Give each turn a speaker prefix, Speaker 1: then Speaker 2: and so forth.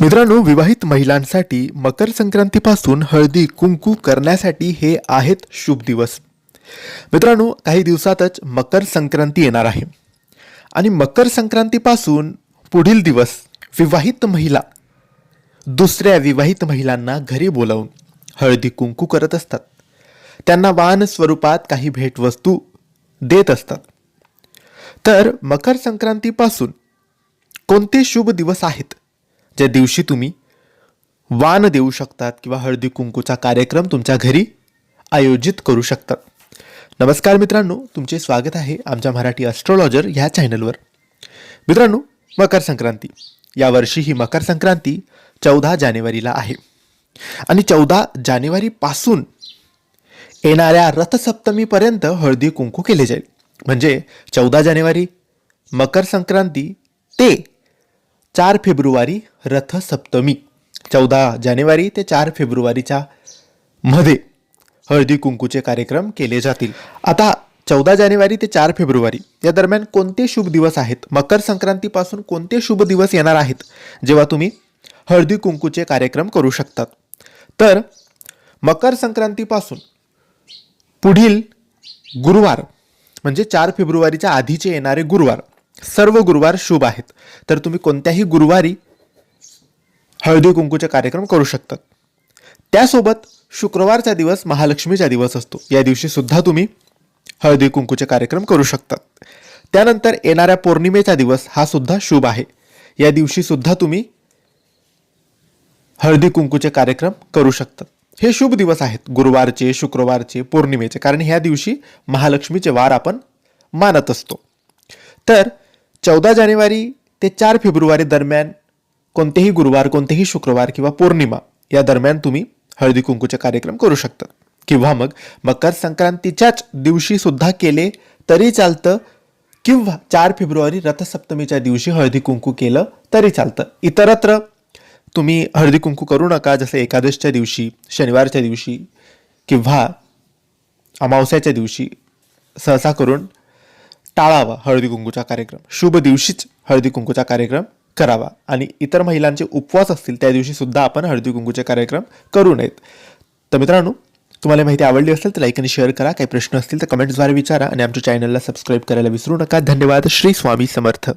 Speaker 1: मित्रांनो विवाहित महिलांसाठी मकर संक्रांतीपासून हळदी कुंकू करण्यासाठी हे आहेत शुभ दिवस. मित्रांनो काही दिवसातच मकर संक्रांती येणार आहे. आणि मकर संक्रांतीपासून पुढील दिवस विवाहित महिला दुसऱ्या विवाहित महिलांना घरी बोलावून हळदी कुंकू करत असतात. त्यांना वाहन स्वरूपात काही भेटवस्तू देत असतात. तर मकर संक्रांतीपासून कोणते शुभ दिवस आहेत? ज्या दिवशी तुम्ही वान देऊ शकतात किंवा हळदी कुंकूचा कार्यक्रम तुमच्या घरी आयोजित करू शकतात नमस्कार मित्रांनो तुमचे स्वागत आहे आमच्या मराठी ॲस्ट्रॉलॉजर ह्या चॅनलवर मित्रांनो मकर संक्रांती. यावर्षी ही मकर संक्रांती चौदा जानेवारीला आहे. आणि चौदा जानेवारीपासून येणाऱ्या रथसप्तमीपर्यंत हळदी कुंकू केले जाईल. म्हणजे चौदा जानेवारी मकर संक्रांती ते चार फेब्रुवारी रथसप्तमी चौदा जानेवारी ते चार फेब्रुवारीच्या मध्ये हळदी कुंकूचे कार्यक्रम केले जातील. आता चौदा जानेवारी ते चार फेब्रुवारी या दरम्यान कोणते शुभ दिवस आहेत? मकर संक्रांतीपासून कोणते शुभ दिवस येणार आहेत? जेव्हा तुम्ही हळदी कुंकूचे कार्यक्रम करू शकतात तर मकर संक्रांतीपासून पुढील गुरुवार म्हणजे चार फेब्रुवारीच्या आधीचे येणारे गुरुवार सर्व गुरुवार शुभ आहेत. तर तुम्ही कोणत्याही गुरुवारी हळदी कुंकूचे कार्यक्रम करू शकतात. त्यासोबत शुक्रवारचा दिवस महालक्ष्मीचा दिवस असतो. या दिवशी सुद्धा तुम्ही हळदी कुंकूचे कार्यक्रम करू शकतात. त्यानंतर येणाऱ्या पौर्णिमेचा दिवस हा सुद्धा शुभ आहे. या दिवशी सुद्धा तुम्ही हळदी कुंकूचे कार्यक्रम करू शकतात. हे शुभ दिवस आहेत. गुरुवारचे शुक्रवारचे पौर्णिमेचे. कारण ह्या दिवशी महालक्ष्मीचे वार आपण मानत असतो. तर चौदा जानेवारी ते चार फेब्रुवारी दरम्यान कोणतेही गुरुवार कोणतेही शुक्रवार किंवा पौर्णिमा या दरम्यान तुम्ही हळदी कुंकूचे कार्यक्रम करू शकता. किंवा मग मकर संक्रांतीच्याच दिवशी सुद्धा केले तरी चालतं किंवा चार फेब्रुवारी रथसप्तमीच्या दिवशी हळदी कुंकू केलं तरी चालतं. इतरत्र तुम्ही हळदी कुंकू करू नका. जसं एकादशच्या दिवशी शनिवारच्या दिवशी किंवा अमावस्याच्या दिवशी सहसा करून टाळावा हळदी कुंकूचा कार्यक्रम. शुभ दिवशीच हळदी कुंकूचा कार्यक्रम करावा. आणि इतर महिलांचे उपवास असतील त्या दिवशी सुद्धा आपण हळदी कुंकूचे कार्यक्रम करू नयेत. तर मित्रांनो तुम्हाला माहिती आवडली असेल तर लाईक आणि शेअर करा. काही प्रश्न असतील तर कमेंट्सद्वारे विचारा आणि आमच्या चॅनलला सबस्क्राईब करायला विसरू नका. धन्यवाद. श्री स्वामी समर्थ.